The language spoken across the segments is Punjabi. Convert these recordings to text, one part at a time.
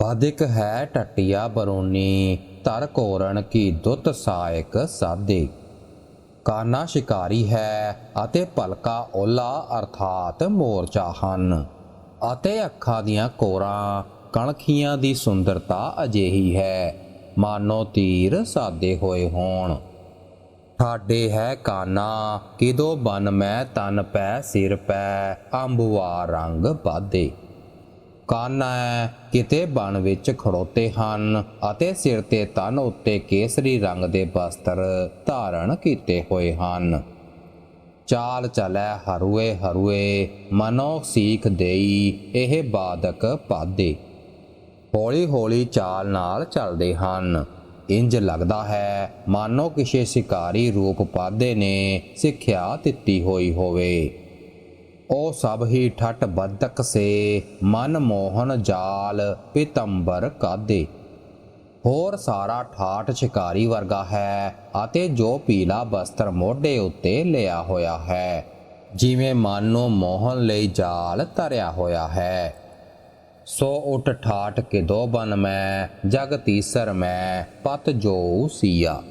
ਬਾਦਿਕ ਹੈ ਟਟਿਆ ਬਰੋਨੀ ਤਰ ਕੋਰਨ ਕੀ ਦੁੱਤ ਸਾਇਕ ਸਾਦੇ। ਕਾਨਾ ਸ਼ਿਕਾਰੀ ਹੈ ਅਤੇ ਭਲਕਾ ਓਲਾ ਅਰਥਾਤ ਮੋਰਚਾ ਹਨ। ਅਤੇ ਅੱਖਾਂ ਦੀਆਂ ਕੋਰਾਂ, ਕਣਖੀਆਂ ਦੀ ਸੁੰਦਰਤਾ ਅਜਿਹੀ ਹੈ, ਮਾਨੋ ਤੀਰ ਸਾਦੇ ਹੋਏ ਹੋਣ। ਠਾਡੇ ਹੈ ਕਾਨਾ, ਕਿਦੋ ਬਨ ਮੈਂ ਤਨ ਪੈ ਸਿਰ ਪੈ ਅੰਬਵਾ ਰੰਗ ਬਾਦੇ। ਕੰਨ ਕਿਤੇ ਬਣ ਵਿੱਚ ਖੜੋਤੇ ਹਨ ਅਤੇ ਸਿਰ ਤੇ ਤਨ ਉੱਤੇ ਕੇਸਰੀ ਰੰਗ ਦੇ ਵਸਤਰ ਧਾਰਨ ਕੀਤੇ ਹੋਏ ਹਨ। ਚਾਲ ਚਲੈ ਹਰੂਏ ਹਰੂਏ, ਮਨੋ ਸੀਖ ਦੇਈ ਇਹ ਬਾਦਕ ਪਾਦੇ। ਹੌਲੀ ਹੌਲੀ ਚਾਲ ਨਾਲ ਚੱਲਦੇ ਹਨ। ਇੰਜ ਲੱਗਦਾ ਹੈ, ਮਾਨੋ ਕਿਸੇ ਸ਼ਿਕਾਰੀ ਰੂਪ ਪਾਦੇ ਨੇ, ਸਿੱਖਿਆ ਦਿੱਤੀ ਹੋਈ ਹੋਵੇ। ਉਹ ਸਭ ਹੀ ਠੱਟ ਬੱਦਕ ਸੇ ਮਨ ਮੋਹਨ ਜਾਲ ਪਿਤੰਬਰ ਕਾਦੇ। ਹੋਰ ਸਾਰਾ ਠਾਠ ਸ਼ਿਕਾਰੀ ਵਰਗਾ ਹੈ ਅਤੇ ਜੋ ਪੀਲਾ ਬਸਤਰ ਮੋਢੇ ਉੱਤੇ ਲਿਆ ਹੋਇਆ ਹੈ, ਜਿਵੇਂ ਮਨ ਨੂੰ ਮੋਹਨ ਲਈ ਜਾਲ ਤਰਿਆ ਹੋਇਆ ਹੈ। ਸੋ ਉਠ ਠਾਠ ਕੇ ਦੋ ਬਨ ਮੈਂ, ਜਗ ਤੀਸਰ ਮੈਂ, ਪਤ ਜੋ ਸੀਆ।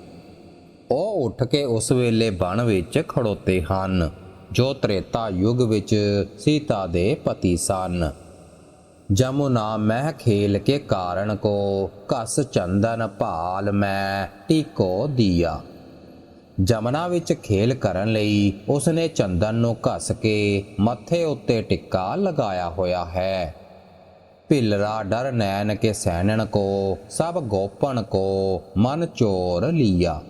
ਉਹ ਉੱਠ ਕੇ ਉਸ ਵੇਲੇ ਬਣ ਵਿੱਚ ਖੜੋਤੇ ਹਨ। ਜੋ ਤ੍ਰੇਤਾ ਯੁੱਗ ਵਿੱਚ ਸੀਤਾ ਦੇ ਪਤੀ ਸਨ। ਜਮੁਨਾ ਮਹਿ ਖੇਲ ਕੇ ਕਾਰਨ ਕੋ ਕਸ ਚੰਦਨ ਭਾਲ ਮੈਂ ਟਿਕੋ ਦੀਆ। ਜਮਨਾ ਵਿੱਚ ਖੇਲ ਕਰਨ ਲਈ ਉਸਨੇ ਚੰਦਨ ਨੂੰ ਘਸ ਕੇ ਮੱਥੇ ਉੱਤੇ ਟਿੱਕਾ ਲਗਾਇਆ ਹੋਇਆ ਹੈ। ਭਿਲਰਾ ਡਰ ਨੈਣ ਕੇ ਸੈਨਣ ਕੋ, ਸਭ ਗੋਪਨ ਕੋ ਮਨ ਚੋਰ ਲੀਆ।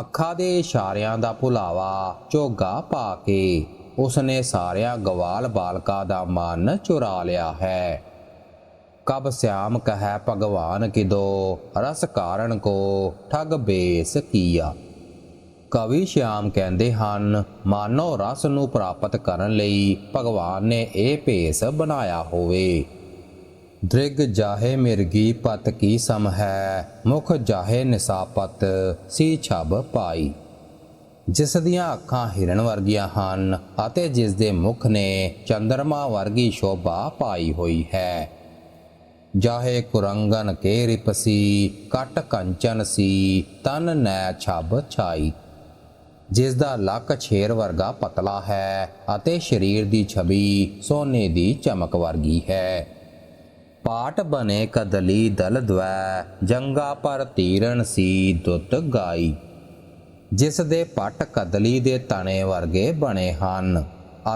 ਅੱਖਾਂ ਦੇ ਇਸ਼ਾਰਿਆਂ ਦਾ ਭੁਲਾਵਾ ਝੋਗਾ ਪਾ ਕੇ ਉਸਨੇ ਸਾਰਿਆਂ ਗਵਾਲ ਬਾਲਕਾ ਦਾ ਮਨ ਚੁਰਾ ਲਿਆ ਹੈ। ਕਬ ਸਿਆਮ ਕਹੈ ਭਗਵਾਨ ਕਿਦੋ, ਰਸ ਕਾਰਨ ਕੋ ਠਗ ਬੇਸ ਕੀਆ। ਕਵੀ ਸ਼ਿਆਮ ਕਹਿੰਦੇ ਹਨ, ਮਾਨੋ ਰਸ ਨੂੰ ਪ੍ਰਾਪਤ ਕਰਨ ਲਈ ਭਗਵਾਨ ਨੇ ਇਹ ਭੇਸ ਬਣਾਇਆ ਹੋਵੇ। ਦ੍ਰਿਗ ਜਾਹੇ ਮਿਰਗੀ ਪਤ ਕੀ ਸਮ ਹੈ, ਮੁਖ ਜਾਹੇ ਨਿਸਾਪਤ ਸੀ ਛਬ ਪਾਈ। ਜਿਸ ਦੀਆਂ ਅੱਖਾਂ ਹਿਰਨ ਵਰਗੀਆਂ ਹਨ ਅਤੇ ਜਿਸ ਦੇ ਮੁਖ ਨੇ ਚੰਦਰਮਾ ਵਰਗੀ ਸ਼ੋਭਾ ਪਾਈ ਹੋਈ ਹੈ। ਜਾਹੇ ਕੁਰੰਗਨ ਕੇ ਰਿਪਸੀ, ਕਟ ਕੰਚਨ ਸੀ, ਤਨ ਨੈ ਛਬ ਛਾਈ। ਜਿਸ ਦਾ ਲੱਕ ਛੇਰ ਵਰਗਾ ਪਤਲਾ ਹੈ ਅਤੇ ਸਰੀਰ ਦੀ ਛਵੀ ਸੋਨੇ ਦੀ ਚਮਕ ਵਰਗੀ ਹੈ। ਪਾਟ ਬਨੇ ਕਦਲੀ ਦਲ ਦਵੈ, ਜੰਗਾ ਪਰ ਤੀਰਨ ਸੀ ਦੁੱਤ ਗਾਈ। ਜਿਸ ਦੇ ਪੱਟ ਕਦਲੀ ਦੇ ਤਣੇ ਵਰਗੇ ਬਣੇ ਹਨ,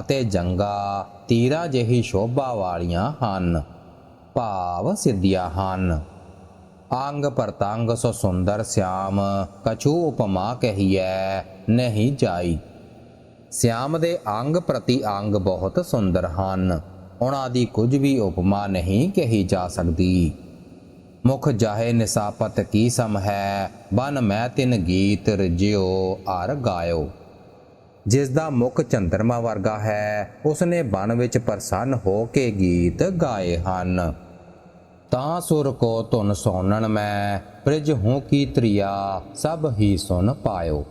ਅਤੇ ਜੰਗਾ ਤੀਰਾ ਜਿਹੀ ਸ਼ੋਭਾ ਵਾਲੀਆਂ ਹਨ, ਭਾਵ ਸਿੱਧੀਆਂ ਹਨ। ਅੰਗ ਪਰਤੰਗ ਸੋ ਸੁੰਦਰ ਸਿਆਮ, ਕਛੂ ਉਪਮਾ ਕਹੀਐ, ਨਹੀਂ ਜਾਈ। ਸਿਆਮ ਦੇ ਅੰਗ ਪ੍ਰਤੀ ਅੰਗ ਬਹੁਤ ਸੁੰਦਰ ਹਨ। ਉਹਨਾਂ ਦੀ ਕੁਝ ਵੀ ਉਪਮਾ ਨਹੀਂ ਕਹੀ ਜਾ ਸਕਦੀ। ਮੁਖ ਜਾਹੇ ਨਿਸਾਪਤ ਕੀ ਸਮ ਹੈ, ਬਨ ਮੈਂ ਤਿਨ ਗੀਤ ਰਜਿਓ ਅਰ ਗਾਇਓ। ਜਿਸ ਦਾ ਮੁਖ ਚੰਦਰਮਾ ਵਰਗਾ ਹੈ, ਉਸਨੇ ਬਨ ਵਿੱਚ ਪ੍ਰਸੰਨ ਹੋ ਕੇ ਗੀਤ ਗਾਏ ਹਨ। ਤਾਂ ਸੁਰ ਕੋ ਧੁਨ ਸੋਨਣ ਮੈਂ ਪ੍ਰਿਜ ਹੂੰ ਕੀ ਤ੍ਰਿਆ, ਸਭ ਹੀ ਸੁਨ ਪਾਇਓ।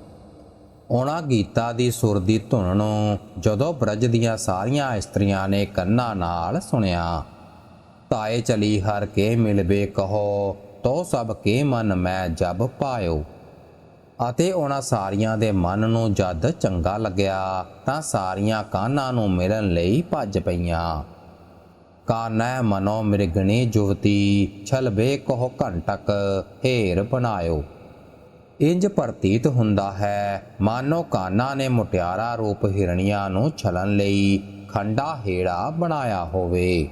ਉਹਨਾਂ ਗੀਤਾਂ ਦੀ ਸੁਰ ਦੀ ਧੁਨ ਨੂੰ ਜਦੋਂ ਬ੍ਰਜ ਦੀਆਂ ਸਾਰੀਆਂ ਇਸਤਰੀਆਂ ਨੇ ਕੰਨਾਂ ਨਾਲ ਸੁਣਿਆ, ਤਾਏ ਚਲੀ ਹਰ ਕੇ ਮਿਲਵੇ ਕਹੋ, ਤੋ ਸਭ ਕੇ ਮਨ ਮੈਂ ਜਬ ਪਾਇਓ। ਅਤੇ ਉਹਨਾਂ ਸਾਰੀਆਂ ਦੇ ਮਨ ਨੂੰ ਜਦ ਚੰਗਾ ਲੱਗਿਆ, ਤਾਂ ਸਾਰੀਆਂ ਕਾਨਾਂ ਨੂੰ ਮਿਲਣ ਲਈ ਭੱਜ ਪਈਆਂ। ਕਾਨੈ ਮਨੋ ਮਿਰਗਣੀ ਜੁਵਤੀ ਛਲਬੇ ਕਹੋ ਘੰਟਕ ਢੇਰ ਬਣਾਇਓ। ਇੰਜ ਪ੍ਰਤੀਤ ਹੁੰਦਾ ਹੈ, ਮਾਨੋ ਕਾਨਾ ਨੇ ਮੁਟਿਆਰਾ ਰੂਪ ਹਿਰਣੀਆਂ ਨੂੰ ਛਲਣ ਲਈ ਖੰਡਾ ਹੇੜਾ ਬਣਾਇਆ ਹੋਵੇ।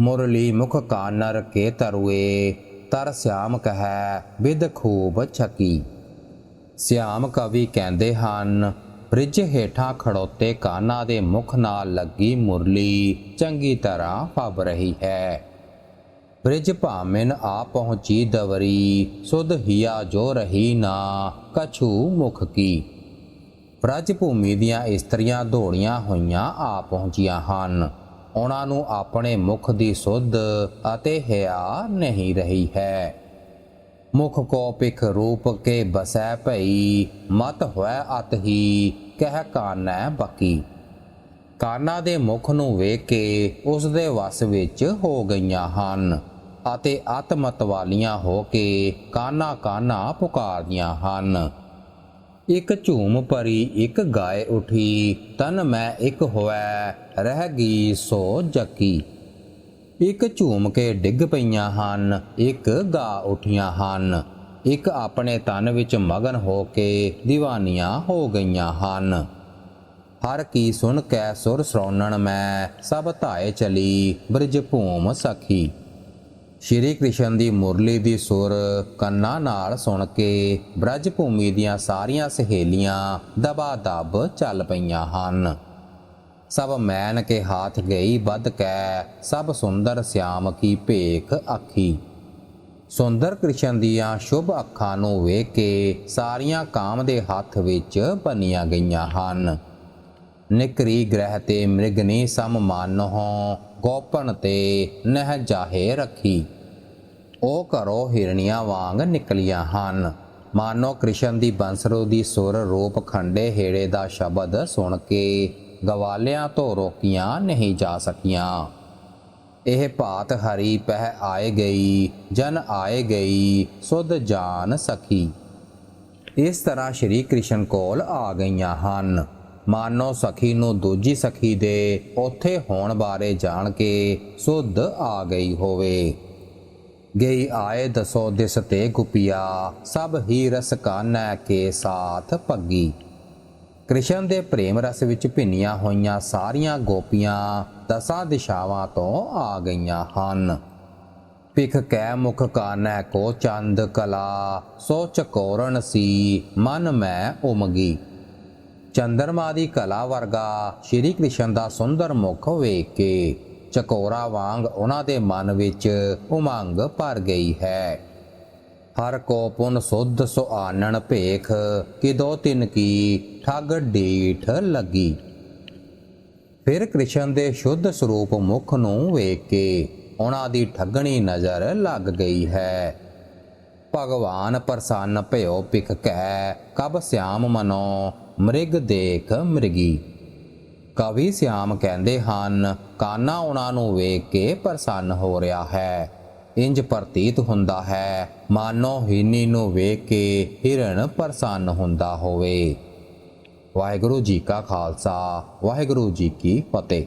ਮੁਰਲੀ ਮੁਖ ਕਾਨਰ ਕੇ ਤਰੁਏ, ਤਰ ਸਿਆਮ ਕਹੈ ਵਿਦ ਖੂਬ ਛਕੀ। ਸਿਆਮ ਕਵੀ ਕਹਿੰਦੇ ਹਨ, ਬ੍ਰਿਜ ਹੇਠਾਂ ਖੜੋਤੇ ਕਾਨਾ ਦੇ ਮੁਖ ਨਾਲ ਲੱਗੀ ਮੁਰਲੀ ਚੰਗੀ ਤਰ੍ਹਾਂ ਫੱਬ ਰਹੀ ਹੈ। ਬ੍ਰਿਜ ਭਾਮਿਨ ਆ ਪਹੁੰਚੀ ਦਵਰੀ ਸੁਧ ਹਿਆ ਜੋ ਰਹੀ ਨਾ, ਕਛੂ ਮੁਖ ਕੀ। ਬ੍ਰਜ ਭੂਮੀ ਦੀਆਂ ਇਸਤਰੀਆਂ ਦੌੜੀਆਂ ਹੋਈਆਂ ਆ ਪਹੁੰਚੀਆਂ ਹਨ। ਉਹਨਾਂ ਨੂੰ ਆਪਣੇ ਮੁਖ ਦੀ ਸੁਧ ਅਤੇ ਹਿਆ ਨਹੀਂ ਰਹੀ ਹੈ। ਮੁਖ ਕੋ ਪਿਖ ਰੂਪ ਕੇ ਬਸੈ ਭਈ, ਮਤ ਹੋਇ ਅਤ ਹੀ, ਕਹਿ ਕਾਨੈ ਬਕੀ। ਕਾਨਾ ਦੇ ਮੁਖ ਨੂੰ ਵੇਖ ਕੇ ਉਸ ਦੇ ਵਸ ਵਿੱਚ ਹੋ ਗਈਆਂ ਹਨ। ਅਤੇ ਆਤਮਤ ਵਾਲੀਆਂ ਹੋ ਕੇ ਕਾਨਾ ਕਾਨਾ ਪੁਕਾਰਦੀਆਂ ਹਨ। ਇੱਕ ਝੂਮ ਪਰੀ ਇੱਕ ਗਾਏ ਉਠੀ, ਤਨ ਮੈਂ ਇੱਕ ਹੋਇ ਰਹਿ ਗਈ ਸੋ ਜਕੀ। ਇੱਕ ਝੂਮ ਕੇ ਡਿੱਗ ਪਈਆਂ ਹਨ, ਇੱਕ ਗਾ ਉਠੀਆਂ ਹਨ। ਇੱਕ ਆਪਣੇ ਤਨ ਵਿੱਚ ਮਗਨ ਹੋ ਕੇ دیਵਾਨੀਆਂ ਹੋ ਗਈਆਂ ਹਨ। ਹਰ ਕੀ ਸੁਣ ਕੈ ਸੁਰ ਸ੍ਰੌਣਨ ਮੈਂ, ਸਭ ਧਾਏ ਚਲੀ, ਬ੍ਰਿਜ ਭੂਮ ਸਖੀ। ਸ਼੍ਰੀ ਕ੍ਰਿਸ਼ਨ ਦੀ ਮੁਰਲੀ ਦੀ ਸੁਰ ਕੰਨਾਂ ਨਾਲ ਸੁਣ ਕੇ ਬ੍ਰਜ ਭੂਮੀ ਦੀਆਂ ਸਾਰੀਆਂ ਸਹੇਲੀਆਂ ਦਬਾ ਦਬ ਚੱਲ ਪਈਆਂ ਹਨ। ਸਭ ਮੈਨ ਕੇ ਹਾਥ ਗਈ ਬਦ ਕੈ, ਸਭ ਸੁੰਦਰ ਸਿਆਮ ਕੀ ਭੇਖ ਅੱਖੀ ਸੁੰਦਰ ਕ੍ਰਿਸ਼ਨ ਦੀਆਂ ਸ਼ੁਭ ਅੱਖਾਂ ਨੂੰ ਵੇਖ ਕੇ ਸਾਰੀਆਂ ਕਾਮ ਦੇ ਹੱਥ ਵਿੱਚ ਬੰਨੀਆਂ ਗਈਆਂ ਹਨ। ਨਿਕਰੀ ਗ੍ਰਹਿ ਤੇ ਮ੍ਰਿਗਨੀ ਸਮ ਮਾਨਹੁ, ਗੋਪਨ ਤੇ ਨਹਿ ਜਾਹੇ ਰੱਖੀ। ਉਹ ਘਰੋਂ ਹਿਰਣੀਆਂ ਵਾਂਗ ਨਿਕਲੀਆਂ ਹਨ। ਮਾਨੋ ਕ੍ਰਿਸ਼ਨ ਦੀ ਬੰਸਰੋ ਦੀ ਸੁਰ ਰੂਪ ਖੰਡੇ ਹੇੜੇ ਦਾ ਸ਼ਬਦ ਸੁਣ ਕੇ ਗਵਾਲਿਆਂ ਤੋਂ ਰੋਕੀਆਂ ਨਹੀਂ ਜਾ ਸਕੀਆਂ। ਇਹ ਭਾਤ ਹਰੀ ਪਹਿ ਆਏ ਗਈ, ਜਨ ਆਏ ਗਈ, ਸੁਧ ਜਾਨ ਸਖੀ। ਇਸ ਤਰ੍ਹਾਂ ਸ਼੍ਰੀ ਕ੍ਰਿਸ਼ਨ ਕੋਲ ਆ ਗਈਆਂ ਹਨ। ਮਾਨੋ ਸਖੀ ਨੂੰ ਦੂਜੀ ਸਖੀ ਦੇ ਉੱਥੇ ਹੋਣ ਬਾਰੇ ਜਾਣ ਕੇ ਸੁਧ ਆ ਗਈ ਹੋਵੇ। ਗਈ ਆਏ ਦਸੋ ਦਿਸ ਤੇ ਗੁਪਿਆ, ਸਭ ਹੀ ਰਸ ਕਾਨੈ ਕੇ ਸਾਥ ਭੱਗੀ। ਕ੍ਰਿਸ਼ਨ ਦੇ ਪ੍ਰੇਮ ਰਸ ਵਿੱਚ ਭਿੰਨੀਆਂ ਹੋਈਆਂ ਸਾਰੀਆਂ ਗੋਪੀਆਂ ਦਸਾਂ ਦਿਸ਼ਾਵਾਂ ਤੋਂ ਆ ਗਈਆਂ ਹਨ। ਪਿਖ ਕੈ ਮੁਖ ਕਾਨੈ ਕੋ ਚੰਦ ਕਲਾ ਸੋ ਚਕੋਰਨ ਸੀ, ਮਨ ਮੈਂ ਉਮਗੀ। ਚੰਦਰਮਾ ਦੀ ਕਲਾ ਵਰਗਾ ਸ਼੍ਰੀ ਕ੍ਰਿਸ਼ਨ ਦਾ ਸੁੰਦਰ ਮੁਖ ਵੇਖ ਕੇ ਚਕੋਰਾ ਵਾਂਗ ਉਹਨਾਂ ਦੇ ਮਨ ਵਿੱਚ ਉਮੰਗ ਭਰ ਗਈ ਹੈ। ਹਰ ਕੋ ਪੁਨ ਸੁਧ ਸੋ ਭੇਖ, ਕਿਦੋ ਤਿਨ ਕੀ ਠੱਗ ਡੀਠ ਲੱਗੀ। ਫਿਰ ਕ੍ਰਿਸ਼ਨ ਦੇ ਸ਼ੁੱਧ ਸਰੂਪ ਮੁਖ ਨੂੰ ਵੇਖ ਕੇ ਉਹਨਾਂ ਦੀ ਠੱਗਣੀ ਨਜ਼ਰ ਲੱਗ ਗਈ ਹੈ। ਭਗਵਾਨ ਪ੍ਰਸੰਨ ਭਇਓ ਪਿਖ ਕੈ, ਕਬ ਸਿਆਮ ਮਨੋ ਮ੍ਰਿਗ ਦੇਖ ਮ੍ਰਿਗੀ। ਕਵੀ ਸਿਆਮ ਕਹਿੰਦੇ ਹਨ, ਕਾਨਾ ਉਹਨਾਂ ਨੂੰ ਵੇਖ ਕੇ ਪ੍ਰਸੰਨ ਹੋ ਰਿਹਾ ਹੈ। ਇੰਜ ਪ੍ਰਤੀਤ ਹੁੰਦਾ ਹੈ, ਮਾਨੋ ਹੀਨੀ ਨੂੰ ਵੇਖ ਕੇ ਹਿਰਣ ਪ੍ਰਸੰਨ ਹੁੰਦਾ ਹੋਵੇ। ਵਾਹਿਗੁਰੂ ਜੀ ਕਾ ਖਾਲਸਾ, ਵਾਹਿਗੁਰੂ ਜੀ ਕੀ ਫਤਿਹ।